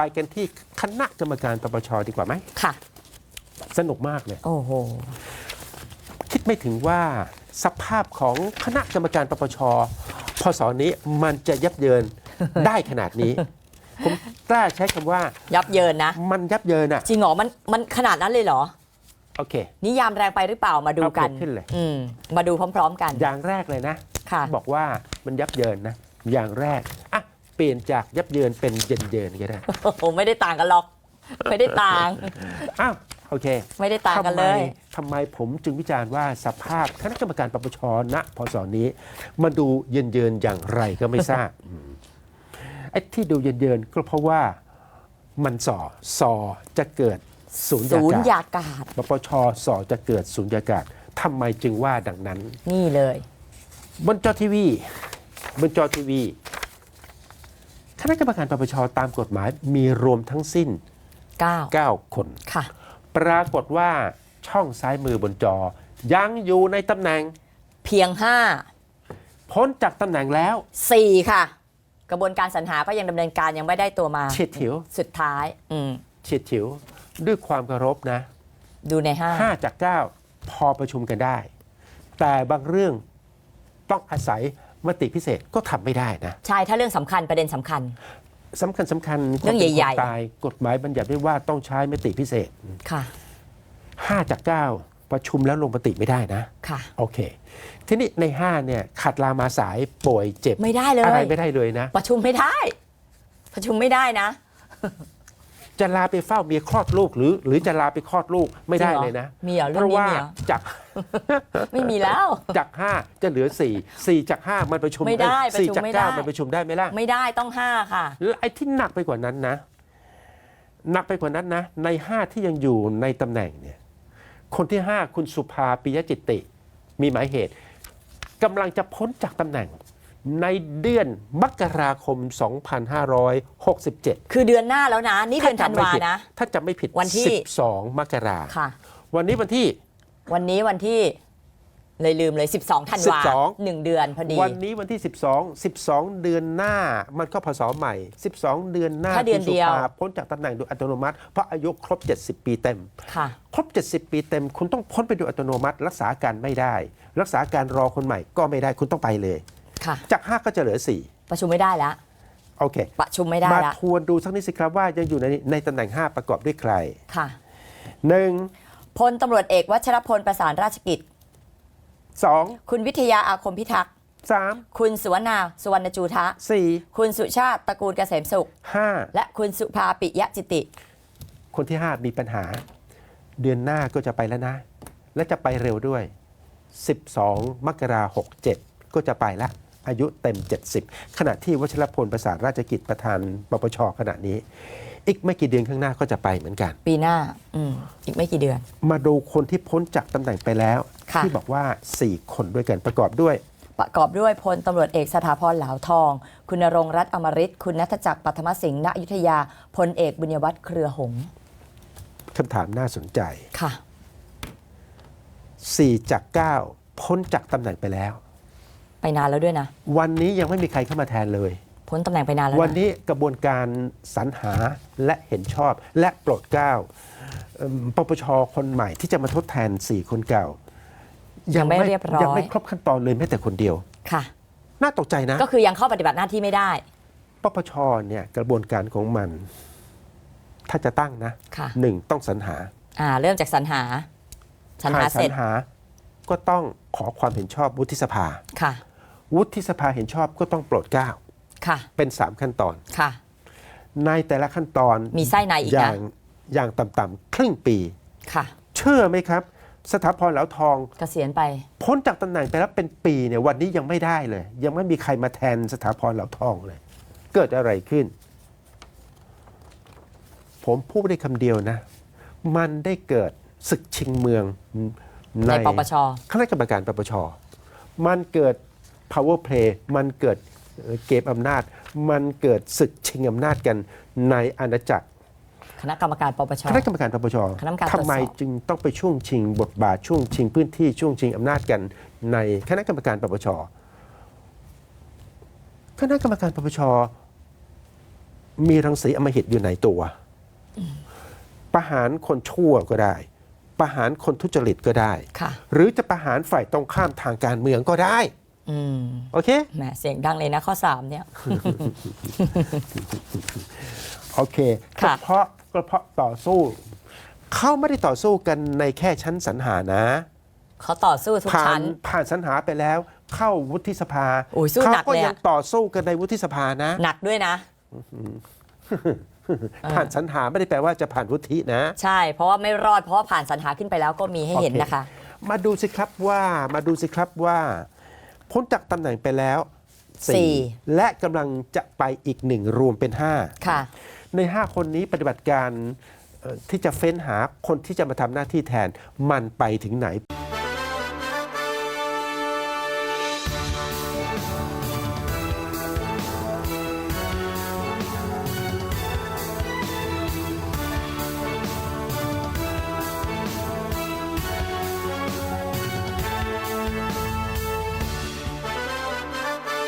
ไปกันที่คณะกรรมการปปชดีกว่าไหมค่ะ สนุกมากเลย โอ้โห คิดไม่ถึงว่าสภาพของคณะกรรมการปปชพศนี้มันจะยับเยิน ได้ขนาดนี้ ผมกล้าใช้คำว่า ยับเยินนะ มันยับเยินอะ จริงเหรอ มัน มันขนาดนั้นเลยเหรอ โอเค นิยามแรงไปหรือเปล่า มาดูกันเอาเปรียบขึ้นเลย อืมมาดูพร้อม ๆ กัน อย่างแรกเลยนะ ค่ะ บอกว่ามันยับเยินนะ อย่างแรกอะเปลี่ยนจากยับเยินเป็นเย็นเยินก็ได้โอ้โหไม่ได้ต่างกันหรอก ไม่ได้ต่าง อ้าวโอเคไม่ได้ต่างกันเลยทำไมทำไมผมจึงวิจารณ์ว่าสภาพคณะกรรมการปปชณพศนี้มาดูเย็นเยินๆอย่างไรก็ไม่ทราบอืมไอ้ที่ดูเย็นเยินๆก็เพราะว่ามันส่อสอจะเกิดศูนย์ศูนย์ยากาศยากาศปปชสอจะเกิดศูนย์ยากาศทำไมจึงว่าดังนั้น นี่เลย บนจอทีวี บนจอทีวี คณะกรรมการปปชตามกฎหมายมีรวมทั้งสิ้น 9 9 คนค่ะ ปรากฏว่าช่องซ้ายมือบนจอ ยังอยู่ในตำแหน่งเพียงพ้นจากตำแหน่งแล้ว5 4ค่ะ กระบวนการสรรหาก็ยังดำเนินการยังไม่ได้ตัวมาเฉียดฉิวสุดท้ายอืมเฉียดฉิวด้วยความเคารพนะ ดูใน 5 5 จาก 9 พอประชุมกันได้ แต่บางเรื่องต้องอาศัย มติพิเศษก็ทำไม่ได้นะใช่ถ้าเรื่องสำคัญประเด็นสำคัญสำคัญสำคัญเรื่องใหญ่ๆคนเป็นคนตายกฎหมายบัญญัติไว้ว่าต้องใช้มติพิเศษค่ะ5จาก9ประชุมแล้วลงมติไม่ได้นะค่ะโอเค ทีนี้ใน5เนี่ยขัดลามาสายป่วยเจ็บไม่ได้เลยอะไรไม่ได้เลยนะ ประชุมไม่ได้ ประชุมไม่ได้นะ จะลาไปเฝ้าเมียคลอดลูกหรือหรือจะลาไปคลอดลูกไม่ได้จริงเหรอเลยนะมีเหรอเรื่เพองราะนี้ว่ามีเหรอจากไม่มีแล้ว จาก5จะเหลือ4 4จาก5มันประชุมไม่ได้เอ้ยประชุม4จากไม่ได้9มันประชุมได้ไหมล่ะ ไม่ได้ต้อง5ค่ะ แล้วไอ้ที่หนักไปกว่านั้นนะ หนักไปกว่านั้นนะ ใน5ที่ยังอยู่ในตำแหน่งเนี่ย คนที่5คุณสุภาปิยจิตติ มีหมายเหตุกำลังจะพ้นจากตำแหน่ง ในเดือนมกราคม 2567 คือเดือนหน้าแล้วนะ นี่เดือนธันวาผิดนะ ถ้าจำไม่ผิดวันที่ 12 มกราค่ะ วันนี้วันที่ วันนี้วันที่เลยลืมเลย 12 ธันวา12หนึ่งเดือนพอดี วันนี้วันที่ 12 12 เดือนหน้ามันก็พศใหม่ 12 เดือนหน้าแค่เดือนคุณสุเดียวภาพ้นจากตำแหน่งโดยอัตโนมัติ เพราะอายุครบ 70 ปีเต็มค่ะครบ 70 ปีเต็ม คุณต้องพ้นไปโดยอัตโนมัติ รักษาการไม่ได้ รักษาการรอคนใหม่ก็ไม่ได้คุณต้องไปเลยค่ะ จาก 5 ก็จะเหลือประชุมไม่ได้แล้ว4โอเคประชุมไม่ได้มาแล้วทวนดูสักนิดสิครับว่ายังอยู่ในในตำแหน่ง 5 ประกอบด้วยใครค่ะ1พลตำรวจเอกวัชรพลประสานราชกิจ 2 คุณวิทยาอาคมพิทักษ์ 3 คุณสุวรรณาสุวรรณจูทะ 4 คุณสุชาติตระกูลเกษมสุข 5 และคุณสุภาปิยะจิติ คนที่ 5 มีปัญหา เดือนหน้าก็จะไปแล้วนะ และจะไปเร็วด้วย 12 มกราคม67ก็จะไปละ อายุเต็ม 70 ขณะที่วชรพลประสานราชกิจประธานปปชขณะนี้ อีกไม่กี่เดือนข้างหน้าก็จะไปเหมือนกัน ปีหน้าอืมอีกไม่กี่เดือน มาดูคนที่พ้นจากตำแหน่งไปแล้ว ค่ะ ที่บอกว่า 4 คนด้วยกันประกอบด้วย ประกอบด้วยพลตำรวจเอกสถาพรเหลาทอง คุณนรงค์รัตน์อมริตคุณนัทจักรปัทมสิงห์ณอยุธยาพลเอกบุญยวัฒน์เครือหงส์คำถามน่าสนใจ ค่ะ 4 จาก 9 พ้นจากตำแหน่งไปแล้ว ไปนานแล้วด้วยนะ วันนี้ยังไม่มีใครเข้ามาแทนเลย พ้นตำแหน่งไปนานแล้ววันนะนี้กระบวนการสรรหาและเห็นชอบและโปรดเกล้าเอิ่มปปชคนใหม่ที่จะมาทดแทน 4 คนเก่ายังไม่เรียบร้อย ยังไม่ครบขั้นตอนเลยแม้แต่คนเดียว ค่ะ น่าตกใจนะ ก็คือยังเข้าปฏิบัติหน้าที่ไม่ได้ปปชเนี่ยกระบวนการของมัน ถ้าจะตั้งนะค่ะ หนึ่งต้องสรรหาอ่า เริ่มจากสรรหาสรรหาผ่นเสร็จ หาก็ต้องขอความเห็นชอบวุฒิสภา ค่ะ วุฒิสภาเห็นชอบก็ต้องโปรดเกล้าค่ะ เป็น 3 ขั้นตอน ค่ะ ในแต่ละขั้นตอนมีไส้ในอีกอนะ ย่างอย่างต่ำๆครึ่งปี ค่ะ เชื่อไหมครับ สถาพรเหลาทอง เกษียณไป พ้นจากตำแหน่งไปแล้วเป็นปีเนี่ยวันนี้ยังไม่ได้เลย ยังไม่มีใครมาแทนสถาพรเหลาทองเลย เกิดอะไรขึ้น ผมพูดได้คำเดียวนะ มันได้เกิดศึกชิงเมืองในปปช คณะกรรมการปปช มันเกิด power play มันเกิดเอ่อเกมอำนาจ มันเกิดศึกชิงอำนาจกันในอาณาจักร คณะกรรมการปปช คณะกรรมการปปชคณะกรรมการตรวจสอบ ทำไมจึงต้องไปช่วงชิงบทบาทช่วงชิงพื้นที่ช่วงชิงอำนาจกัน ในคณะกรรมการปปช คณะกรรมการปปช มีรังสีอำมหิตอยู่ในตัว ประหารคนชั่วก็ได้ ประหารคนทุจริตก็ได้ ค่ะ หรือจะประหารฝ่ายตรงข้ามทางการเมืองก็ได้อืม โอเคแหมเสียงดังเลยนะข้อสามเนี่ย โอเคก็ค่ะเพราะก็เพราะต่อสู้ เขาไม่ได้ต่อสู้กันในแค่ชั้นสรรหานะ เขาต่อสู้ทุกผ่าชั้น นผ่านสรรหาไปแล้ว เข้าวุฒิสภาโอ้ยสู้เขาหนักก็เลยอะ ยังต่อสู้กันในวุฒิสภานะ หนักด้วยนะ ผ่านสรรหาไม่ได้แปลว่าจะผ่านวุฒินะ ใช่ เพราะว่าไม่รอดเพราะว่าผ่านสรรหาขึ้นไปแล้วก็มีให้เห็นโอเคนะคะ มาดูสิครับว่ามาดูสิครับว่า พ้นจากตำแหน่งไปแล้วสี่และกำลังจะไปอีกหนึ่งรวมเป็น5ค่ะ ใน 5 คนนี้ปฏิบัติการเอ่อที่จะเฟ้นหาคนที่จะมาทำหน้าที่แทนมันไปถึงไหน